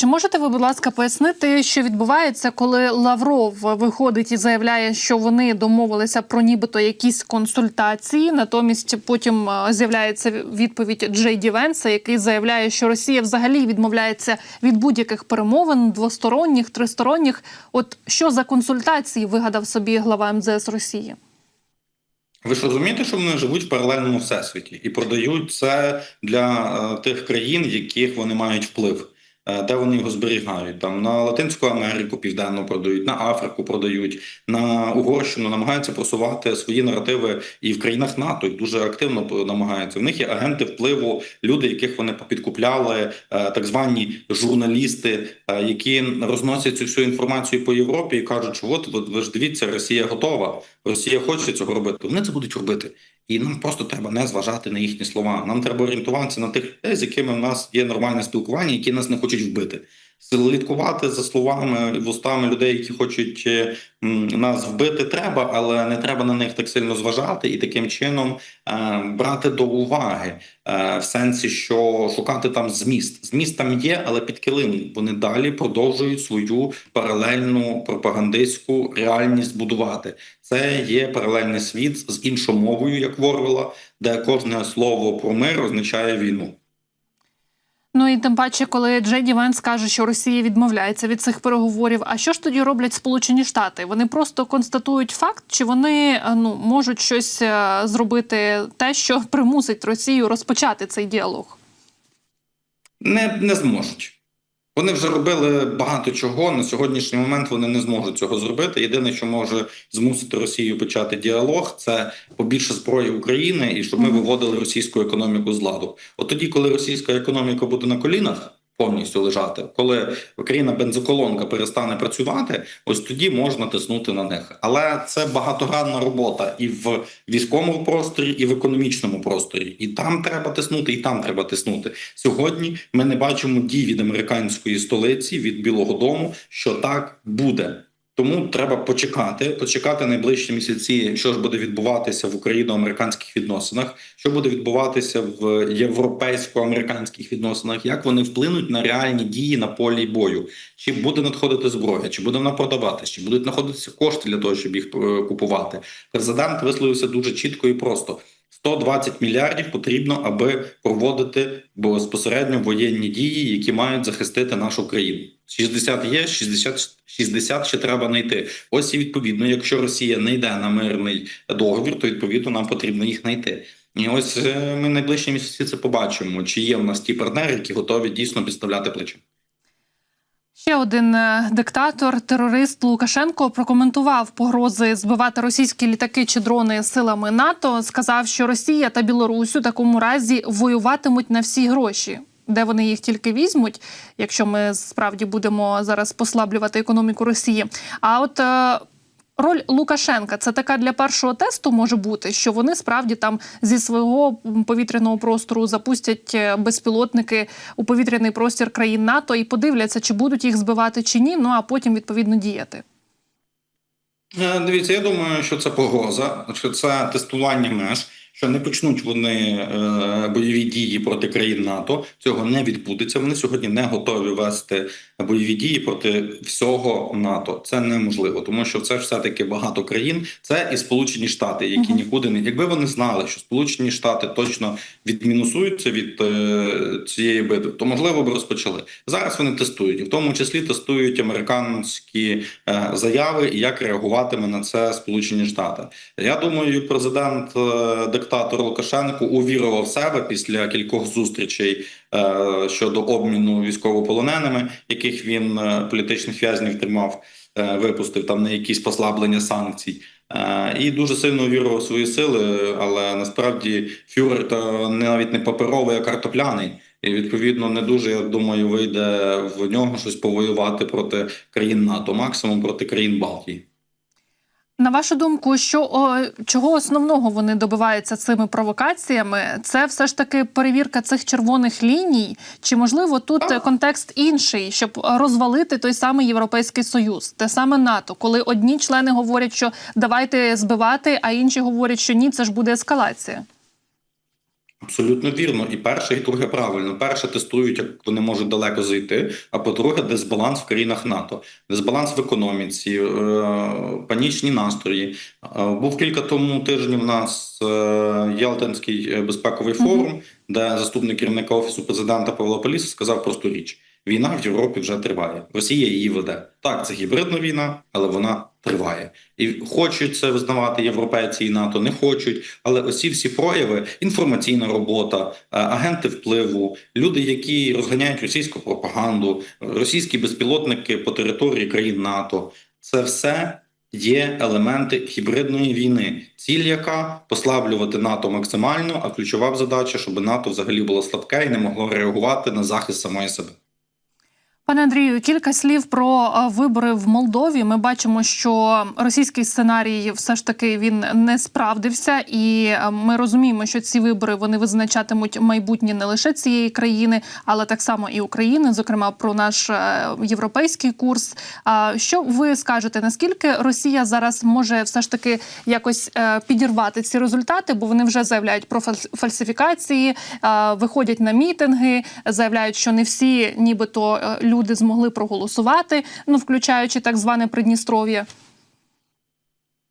чи можете ви, будь ласка, пояснити, що відбувається, коли Лавров виходить і заявляє, що вони домовилися про нібито якісь консультації? Натомість потім е, з'являється відповідь Джей Ді Венса, який заявляє, що Росія взагалі відмовляється від будь-яких перемовин двосторонніх, тристоронніх. От що за консультації вигадав собі глава МЗС Росії? Ви ж розумієте, що вони живуть в паралельному всесвіті і продають це для е, тих країн, яких вони мають вплив, де вони його зберігають. Там на Латинську Америку південно продають, на Африку продають, на Угорщину намагаються просувати свої наративи і в країнах НАТО і дуже активно намагаються. В них є агенти впливу, люди, яких вони підкупляли, е, так звані журналісти, е, які розносять цю всю інформацію по Європі і кажуть, що от, ви ж дивіться, Росія готова. Росія хоче цього робити. Вони це будуть робити, і нам просто треба не зважати на їхні слова. Нам треба орієнтуватися на тих людей, з якими в нас є нормальне спілкування, які нас не хочуть вбити. Слідкувати за словами і вустами людей, які хочуть е, нас вбити, треба, але не треба на них так сильно зважати і таким чином е, брати до уваги е, в сенсі, що шукати там зміст. Зміст там є, але під килимом вони далі продовжують свою паралельну пропагандистську реальність будувати. Це є паралельний світ з іншомовою, як Ворвела, де кожне слово про мир означає війну. Ну і тим паче, коли Джей Венс каже, що Росія відмовляється від цих переговорів. А що ж тоді роблять Сполучені Штати? Вони просто констатують факт, чи вони е, ну можуть щось е, зробити те, що примусить Росію розпочати цей діалог? Не, не зможуть. Вони вже робили багато чого. На сьогоднішній момент вони не зможуть цього зробити. Єдине, що може змусити Росію почати діалог, це побільше зброї України і щоб ми виводили російську економіку з ладу. От тоді, коли російська економіка буде на колінах. Повністю лежати, коли країна бензоколонка перестане працювати, ось тоді можна тиснути на них. Але це багатогранна робота і в військовому просторі, і в економічному просторі. І там треба тиснути, і там треба тиснути. Сьогодні ми не бачимо дій від американської столиці від Білого Дому, що так буде. Тому треба почекати, почекати найближчі місяці, що ж буде відбуватися в україно-американських відносинах, що буде відбуватися в європейсько-американських відносинах, як вони вплинуть на реальні дії на полі бою, чи буде надходити зброя, чи буде вона продаватися, чи будуть знаходитися кошти для того, щоб їх е, купувати. Президент висловився дуже чітко і просто. 120 мільярдів потрібно, аби проводити безпосередньо воєнні дії, які мають захистити нашу країну. 60 є, 60, 60 ще треба знайти. Ось і відповідно, якщо Росія не йде на мирний договір, то відповідно нам потрібно їх знайти. І ось е, ми найближчі місяці це побачимо, чи є в нас ті партнери, які готові дійсно підставляти плечі. Ще один е, диктатор, терорист Лукашенко прокоментував погрози збивати російські літаки чи дрони силами НАТО. Сказав, що Росія та Білорусь у такому разі воюватимуть на всі гроші. Де вони їх тільки візьмуть, якщо ми справді будемо зараз послаблювати економіку Росії? А от е, роль Лукашенка це така для першого тесту може бути, що вони справді там зі свого повітряного простору запустять е, безпілотники у повітряний простір країн НАТО і подивляться, чи будуть їх збивати чи ні. Ну а потім відповідно діяти. Е, Дивіться, я думаю, що це погроза, що це тестування меж. Що не почнуть вони е, бойові дії проти країн НАТО, цього не відбудеться. Вони сьогодні не готові вести бойові дії проти всього НАТО. Це неможливо, тому що це все таки багато країн. Це і Сполучені Штати, які нікуди не якби вони знали, що Сполучені Штати точно відмінусуються від е, цієї битви, то можливо б розпочали зараз. Вони тестують, і в тому числі тестують американські е, заяви і як реагуватиме на це Сполучені Штати. Я думаю, президент е, диктатор Лукашенко увірував себе після кількох зустрічей щодо обміну військовополоненими, яких він е, політичних в'язнів тримав, е, випустив там на якісь послаблення санкцій. Е, і дуже сильно увірував в свої сили, але насправді фюрер то навіть не паперовий, а картопляний. І відповідно не дуже я думаю, вийде в нього щось повоювати проти країн НАТО, максимум проти країн Балтії. На вашу думку, що о, чого основного вони добиваються цими провокаціями? Це все ж таки перевірка цих червоних ліній? Чи можливо тут контекст інший, щоб розвалити той самий європейський союз, те саме НАТО, коли одні члени говорять, що давайте збивати, а інші говорять, що ні, це ж буде ескалація? Абсолютно вірно. І перше, і друге правильно. Перше тестують, як вони можуть далеко зайти. А по-друге, дисбаланс в країнах НАТО, дисбаланс в економіці, е, панічні настрої. Е, Був кілька тому тижнів у нас Ялтинський е, безпековий форум, де заступник керівника офісу президента Павло Поліс сказав просту річ: війна в Європі вже триває. Росія її веде. Так, це гібридна війна, але вона триває. І хочуть це визнавати європейці і НАТО, не хочуть. Але оці всі прояви, інформаційна робота, е, агенти впливу, люди, які розганяють російську пропаганду, російські безпілотники по території країн НАТО, це все. Є елементи гібридної війни, ціль яка послаблювати НАТО максимально, а ключова задача, щоб НАТО взагалі було слабке і не могло реагувати на захист самої себе. Пане Андрію, кілька слів про е, вибори в Молдові. Ми бачимо, що російський сценарій все ж таки він не справдився, і е, ми розуміємо, що ці вибори вони визначатимуть майбутнє не лише цієї країни, але так само і України, зокрема про наш е, європейський курс. Що ви скажете? Наскільки Росія зараз може все ж таки якось підірвати ці результати? Бо вони вже заявляють про фальс- фальсифікації, виходять на мітинги, заявляють, що не всі, нібито е, люди змогли проголосувати, ну включаючи так зване Придністров'я.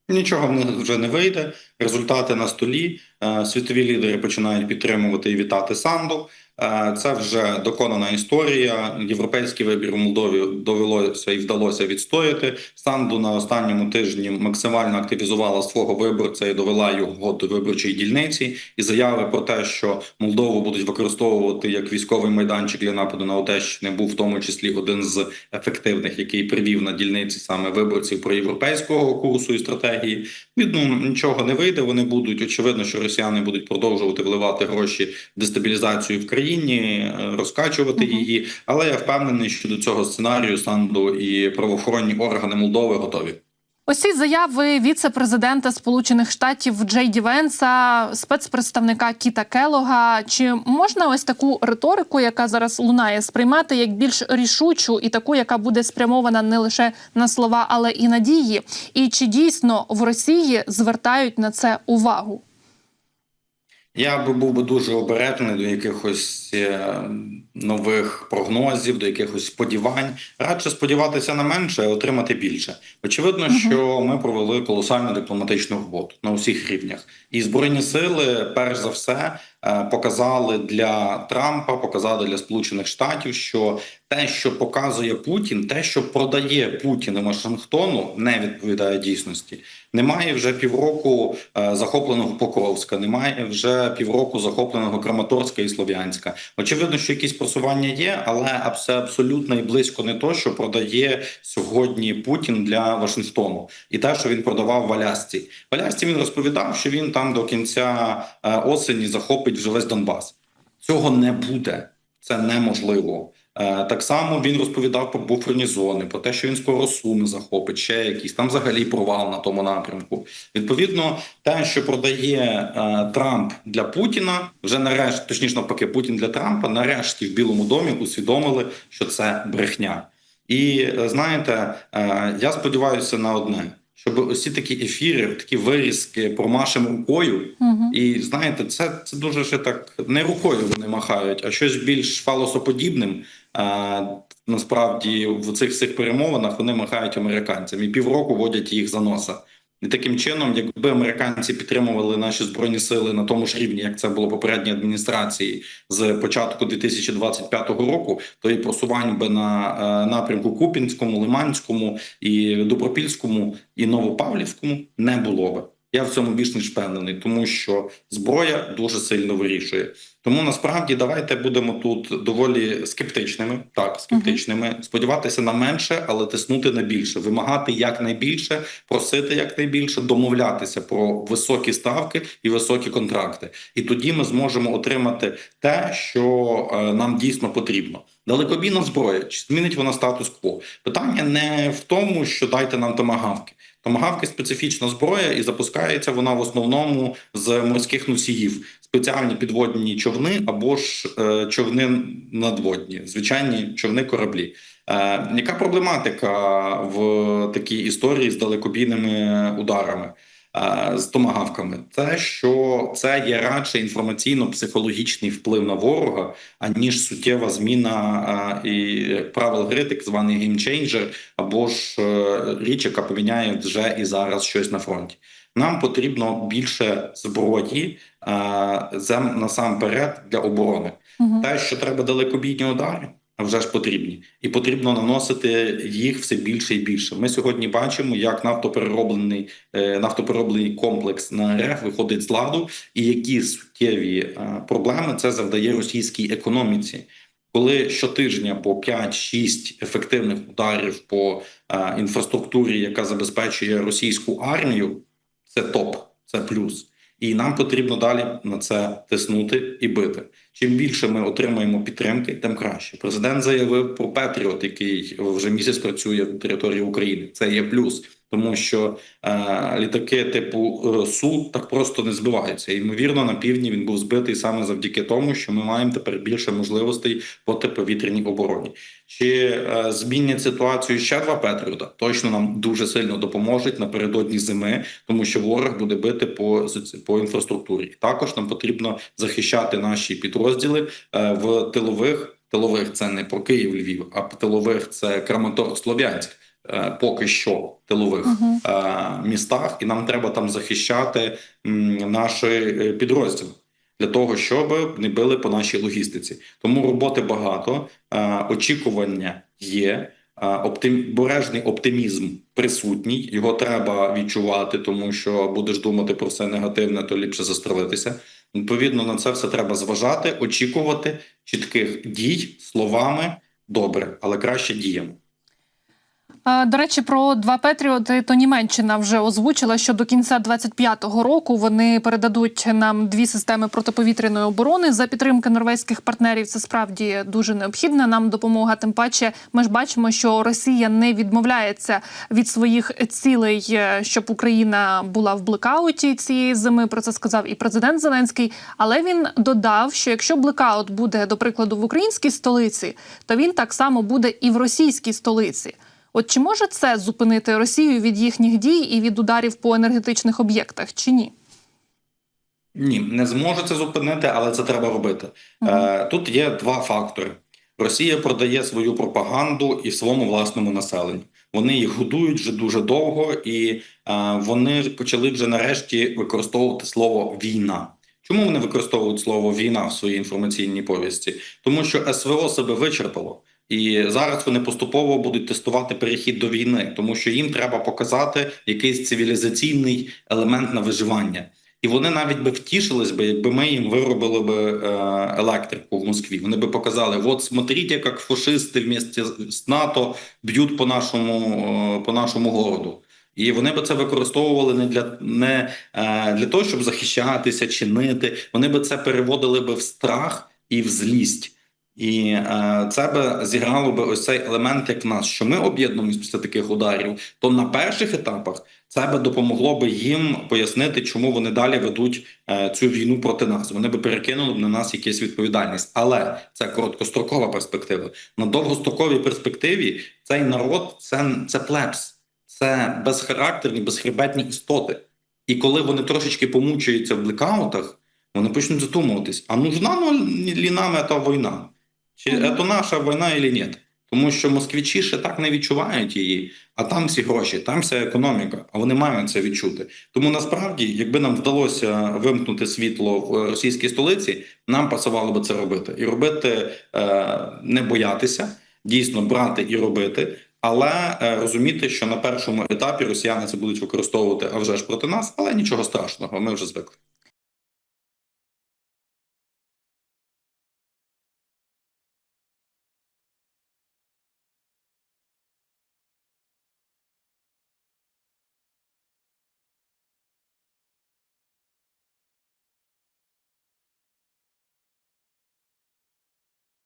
Нічого вже не вийде. Результати на столі. Е, Світові лідери починають підтримувати і вітати Санду. Е, Це вже доконана історія. Європейський вибір у Молдові довелося і вдалося відстояти. Санду на останньому тижні максимально активізувала свого виборця і довела його до виборчої дільниці. І заяви про те, що Молдову будуть використовувати як військовий майданчик для нападу на Одещини, був в тому числі один з ефективних, який привів на дільниці саме виборців про європейського курсу і стратегії. Від ну нічого не вийде. Вони будуть очевидно, що росіяни будуть продовжувати вливати гроші в дестабілізацію в країні, е, розкачувати Мгм. її. Але я впевнений, що до цього сценарію Санду і правоохоронні органи Молдови готові. Ось ці заяви віце-президента Сполучених Штатів Джей Ді Венса, спецпредставника Кіта Келога. Чи можна ось таку риторику, яка зараз лунає, сприймати як більш рішучу і таку, яка буде спрямована не лише на слова, але і на дії? І чи дійсно в Росії звертають на це увагу? Я би був би дуже обережний до якихось е, нових прогнозів, до якихось сподівань. Радше сподіватися на менше, а отримати більше. Очевидно, що ми провели колосальну дипломатичну роботу на усіх рівнях, і збройні сили, перш за все, показали для Трампа, показали для Сполучених Штатів, що те, що показує Путін, те, що продає Путін і Вашингтону, не відповідає дійсності. Немає вже півроку е, захопленого Покровська, немає вже півроку захопленого Краматорська і Слов'янська. Очевидно, що якісь просування є, але це абсолютно і близько не то, що продає сьогодні Путін для Вашингтону, і те, що він продавав в Алясці. В Алясці він розповідав, що він там до кінця е, осені захопить вже весь Донбас. Цього не буде. Це неможливо. Е, Так само він розповідав про буферні зони, про те, що він скоро суми захопить, ще якісь там взагалі провал на тому напрямку. Відповідно, те, що продає е, Трамп для Путіна, вже нарешті, точніше навпаки, Путін для Трампа, нарешті в Білому домі усвідомили, що це брехня. І е, знаєте, е, я сподіваюся на одне. Щоб усі такі ефіри, такі вирізки промашемо рукою, Угу. і знаєте, це, це дуже ще так не рукою вони махають, а щось більш фалосоподібним. А, насправді в цих всіх перемовинах вони махають американцям і півроку водять їх за носа. І таким чином, якби американці підтримували наші збройні сили на тому ж рівні, як це було попередній адміністрації з початку 2025 року, то і просувань би на е, напрямку Купінському, Лиманському і Добропільському і Новопавлівському не було би. Я в цьому більш ніж впевнений, тому що зброя дуже сильно вирішує. Тому насправді давайте будемо тут доволі скептичними. Так, скептичними, сподіватися на менше, але тиснути на більше, вимагати якнайбільше, просити якнайбільше, домовлятися про високі ставки і високі контракти. І тоді ми зможемо отримати те, що е, нам дійсно потрібно. Далекобійна зброя чи змінить вона статус-кво? Питання не в тому, що дайте нам томагавки. Томагавки специфічна зброя, і запускається вона в основному з морських носіїв, спеціальні підводні човни або ж е, човни надводні, звичайні човни кораблі. Е, яка проблематика в такій історії з далекобійними ударами? е, з томагавками. Це що це є радше інформаційно-психологічний вплив на ворога, аніж суттєва зміна і правил гри, так званий геймчейнджер, або ж річ, яка поміняє вже і зараз щось на фронті. Нам потрібно більше зброї е, зем- насамперед для оборони. Мгм. Те, що треба далекобійні удари, а вже ж потрібні, і потрібно наносити їх все більше і більше. Ми сьогодні бачимо, як нафтоперероблений е, нафтоперероблений комплекс на РФ виходить з ладу, і які суттєві е, проблеми це завдає російській економіці. Коли щотижня по 5-6 ефективних ударів по е, інфраструктурі, яка забезпечує російську армію, це топ, це плюс. І нам потрібно далі на це тиснути і бити. Чим більше ми отримаємо підтримки, тим краще. Президент заявив про Петріот, який вже місяць працює на території України. Це є плюс, тому що е, літаки типу е, Су так просто не збиваються. Ймовірно, на півдні він був збитий саме завдяки тому, що ми маємо тепер більше можливостей по протиповітряній обороні. Чи е, змінять ситуацію ще два Петріота? Точно нам дуже сильно допоможуть напередодні зими, тому що ворог буде бити по по інфраструктурі. Також нам потрібно захищати наші підрозділи е, в тилових. Тилових це не про Київ, Львів, а тилових це Краматорськ, Слов'янськ. Е, Поки що тилових е, містах, і нам треба там захищати наші е, підрозділи для того, щоб не били по нашій логістиці. Тому роботи багато, очікування є. е, Оптим... Бережний оптимізм присутній, його треба відчувати, тому що будеш думати про все негативне, то ліпше застрелитися. Відповідно, на це все треба зважати, очікувати чітких дій словами добре, але краще діями. Е, До речі, про два Петріоти, то Німеччина вже озвучила, що до кінця 25-го року вони передадуть нам дві системи протиповітряної оборони за підтримки норвезьких партнерів. Це справді дуже необхідна нам допомога. Тим паче, ми ж бачимо, що Росія не відмовляється від своїх цілей, е, щоб Україна була в блекауті цієї зими. Про це сказав і президент Зеленський. Але він додав, що якщо блекаут буде до прикладу в українській столиці, то він так само буде і в російській столиці. От чи може це зупинити Росію від їхніх дій і від ударів по енергетичних об'єктах, чи ні? Ні, не зможе це зупинити, але це треба робити. Е, тут є два фактори: Росія продає свою пропаганду і своєму власному населенню. Вони їх годують вже дуже довго, і е, вони почали вже нарешті використовувати слово війна. Чому вони використовують слово війна в своїй інформаційній повісті? Тому що СВО себе вичерпало. І зараз вони поступово будуть тестувати перехід до війни, тому що їм треба показати якийсь цивілізаційний елемент на виживання. І вони навіть би втішились би, якби ми їм виробили би е, електрику в Москві. Вони би показали: от смотрите, як фашисти вместе з НАТО б'ють по нашому, е, по нашому городу. І вони би це використовували не для не е, для того, щоб захищатися, чинити. Вони би це переводили би в страх і в злість. І е, це би зіграло би ось цей елемент, як в нас, що ми об'єднуємося після таких ударів. То на перших етапах це би допомогло би їм пояснити, чому вони далі ведуть е, цю війну проти нас. Вони би перекинули б на нас якусь відповідальність, але це короткострокова перспектива. На довгостроковій перспективі цей народ це, це плебс, це безхарактерні, безхребетні істоти. І коли вони трошечки помучаються в блекаутах, вони почнуть задумуватись: а нужна ли нам ця війна? Чи це наша війна, чи ні? Тому що москвичі ще так не відчувають її, а там всі гроші, там вся економіка, а вони мають це відчути. Тому насправді, якби нам вдалося вимкнути світло в російській столиці, нам пасувало би це робити і робити, е, не боятися, дійсно брати і робити. Але е, розуміти, що на першому етапі росіяни це будуть використовувати а вже ж проти нас, але нічого страшного, ми вже звикли.